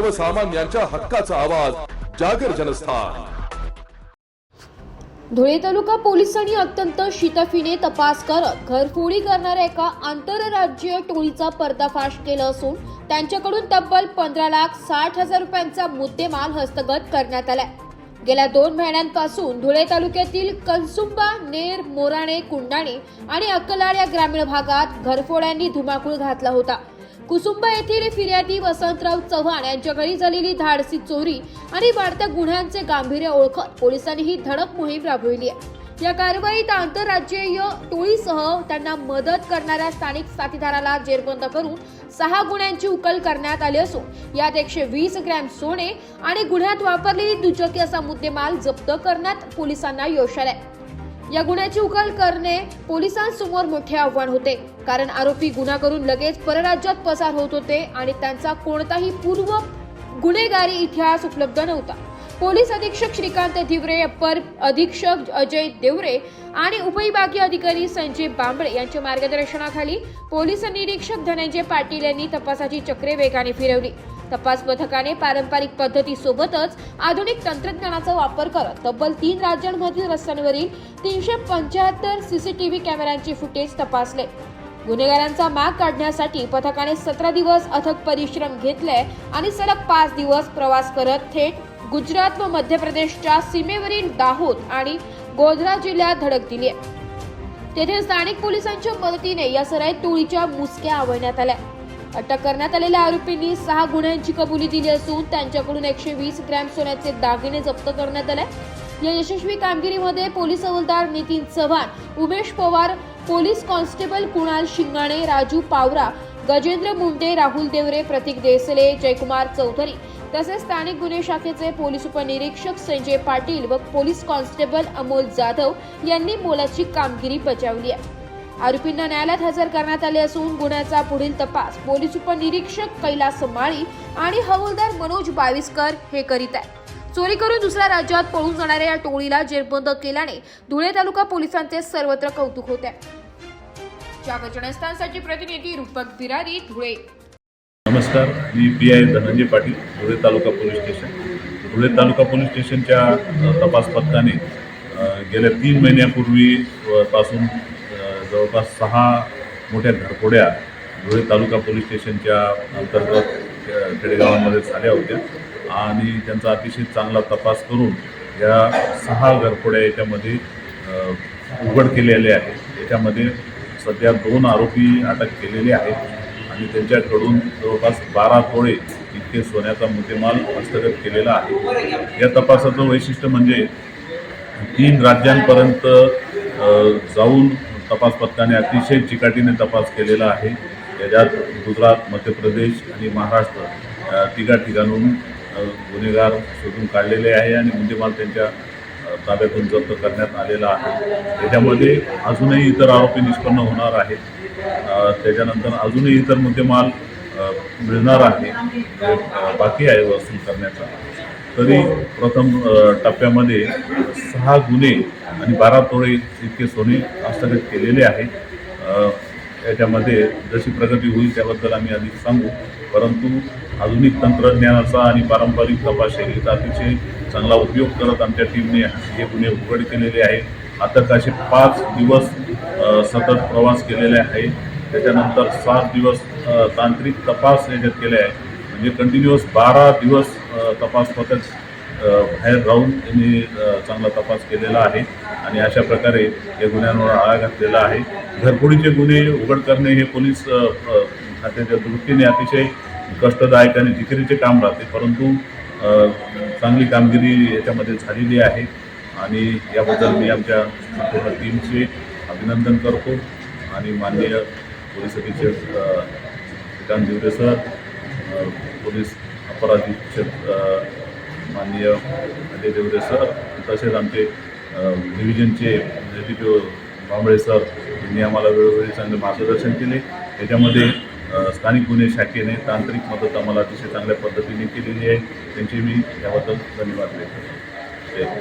सर्वसामान्यांच्या हक्काचा आवाज जागर जनस्थान. धुळे तालुका पोलिसांनी अत्यंत शितफीने तपास करत घरफोडी करणाऱ्या एका आंतरराज्यीय टोळीचा पर्दाफाश केला असून त्यांच्याकडून तब्बल पंधरा लाख साठ हजार रुपयांचा मुद्देमाल हस्तगत करण्यात आलाय. गेल्या दोन महिन्यांपासून धुळे तालुक्यातील कनसुंबा नेर मोराणे कुंडाणे आणि अक्कलाड या ग्रामीण भागात घरफोड्यांनी धुमाकूळ घातला होता. कुसुंबा येथील फिर्यादी वसंतराव चव्हाण यांच्या घरी झालेली धाडसी चोरी आणि वाढत्या गुन्ह्यांचे गांभीर्य ओळखत पोलिसांनी ही धडक मोहीम राबविली आहे. या कारवाईत आंतरराज्यीय टोळीसह त्यांना मदत करणाऱ्या स्थानिक साथीदाराला जेरबंद करून सहा गुन्ह्यांची उकल करण्यात आली असून यात एकशे वीस ग्रॅम सोने आणि गुन्ह्यात वापरलेली दुचकी असा मुद्देमाल जप्त करण्यात पोलिसांना यश आलंय. या गुन्ह्याची उकल करणे पोलिसांसमोर मोठे आव्हान होते. कारण आरोपी गुन्हा करून लगेच परराज्यात पसार होत होते आणि त्यांचा कोणताही पूर्व गुन्हेगारी इतिहास उपलब्ध नव्हता. पोलीस अधीक्षक श्रीकांत धिवरे अपर अधीक्षक अजय देवरे आणि उपविभागीय अधिकारी संजय बांबळे यांच्या मार्गदर्शनाखाली पोलीस निरीक्षक धनंजय पाटील यांनी तपासाची चक्रे वेगाने फिरवली. तपास पथकाने पारंपरिक पद्धतीसोबतच आधुनिक तंत्रज्ञानाचा वापर करत तब्बल तीन राज्यांमधील रस्त्यांवरील तीनशे पंच्याहत्तर सीसीटीव्ही कॅमेऱ्यांचे फुटेज तपासले. गुन्हेगारांचा माग काढण्यासाठी पथकाने सतरा दिवस अथक परिश्रम घेतले आणि सलग पाच दिवस प्रवास करत थेट गुजरात व मध्य प्रदेशच्या सीमेवरील दाहोद आणि गोधरा जिल्ह्यात धडक दिली. आहे तेथे स्थानिक पोलिसांच्या मदतीने या सराईत टोळीच्या मुसक्या आवळण्यात आल्या. अटक करण्यात आलेल्या आरोपींनी सहा गुन्ह्यांची कबुली दिली असून त्यांच्याकडून एकशे वीस ग्रॅम सोन्याचे दागिने जप्त करण्यात आले. या यशस्वी कामगिरीमध्ये पोलीस हवलदार नितीन चव्हाण उमेश पवार पोलीस कॉन्स्टेबल कुणाल शिंगाणे राजू पावरा गजेंद्र मुंडे राहुल देवरे प्रतीक देसले जयकुमार चौधरी तसेच स्थानिक गुन्हे शाखेचे पोलीस उपनिरीक्षक संजय पाटील व पोलीस कॉन्स्टेबल अमोल जाधव यांनी मोलाची कामगिरी बजावली आहे. आरोपींना न्यायालयात हजर करण्यात आले असून गुन्ह्याचा पुढील तपास पोलीस उपनिरीक्षक कैलास माळी आणि हवालदार मनोज बावीसकर हे करीत आहेत. चोरी करून दुसऱ्या राज्यात पळून जाणाऱ्या या टोळीला जेरबंद केल्याने धुळे तालुका पोलिसांचे सर्वत्र कौतुक होते. आहे जागर जनस्थानसाठी प्रतिनिधी रूपक बिरारी धुळे. नमस्कार मी P I Dhananjay Patil Dhule taluka police station. Dhule taluka police स्टेशनच्या तपास पथकाने गेल्या तीन महिन्यापूर्वी पासून जवळपास सहा मोठ्या घरफोड्या धुळे तालुका पोलीस स्टेशनच्या अंतर्गत खेडेगावांमध्ये झाल्या होत्या. आणि त्यांचा अतिशय चांगला तपास करून या सहा घरफोड्या याच्यामध्ये उघड केलेले आहे याच्यामध्ये सध्या दोन आरोपी अटक केलेले आहेत आणि त्यांच्याकडून जवळपास बारा तोळे इतके सोन्याचा मुद्देमाल हस्तगत केलेला आहे. या तपासाचं वैशिष्ट्य म्हणजे तीन राज्यांपर्यंत जाऊन तपास पथकाने अतिशय चिकाटीने तपास केलेला आहे. याच्यात गुजरात मध्य प्रदेश आणि महाराष्ट्र तिघा ठिकाणून गुन्हेगार शोधून काढलेले आहे आणि मुद्देमाल त्यांच्या ताब्यातून जप्त करण्यात आलेला आहे. त्याच्यामध्ये अजूनही इतर आरोपी निष्पन्न होणार आहेत. त्याच्यानंतर अजूनही इतर मुद्देमाल मिळणार आहे. बाकी आहे वसूल करण्याचा. तरी प्रथम टप्प्यामध्ये सहा गुन्हे आणि बारा तोळे इतके सोने हस्तगत केलेले आहे याच्यामध्ये जशी प्रगती होईल त्याबद्दल आम्ही अधिक सांगू. परंतु आधुनिक तंत्रज्ञानाचा आणि पारंपरिक तपास शैलीचा अतिशय चांगला उपयोग करत आमच्या टीमने हे गुन्हे उघड केलेले आहेत. आता असे पाच दिवस सतत प्रवास केलेले आहे. त्याच्यानंतर सात दिवस तांत्रिक तपास याच्यात केले आहे म्हणजे कंटिन्युअस बारा दिवस तपास पथक बाहेर राहून त्यांनी चांगला तपास केलेला आहे. आणि अशा प्रकारे या गुन्ह्यांवर आळा घातलेला आहे. घरफोडीचे गुन्हे उघड करणे हे पोलीस खात्याच्या दृष्टीने अतिशय कष्टदायक आणि जिकिरीचे काम राहते. परंतु चांगली कामगिरी याच्यामध्ये झालेली आहे. आणि याबद्दल मी आमच्या संपूर्ण टीमचे अभिनंदन करतो. आणि माननीय पोलीस अधीक्षक श्रीकांत दिवरे सर पोलीस अपराधीक्षक माननीय अजय देवरे सर तसेच आमचे डिव्हिजनचे D P O Bambale sir यांनी आम्हाला वेळोवेळी चांगले मार्गदर्शन केले. याच्यामध्ये स्थानिक गुन्हे शाखेने तांत्रिक मदत आम्हाला अतिशय चांगल्या पद्धतीने केलेली आहे. त्यांचे मी याबद्दल धन्यवाद देतो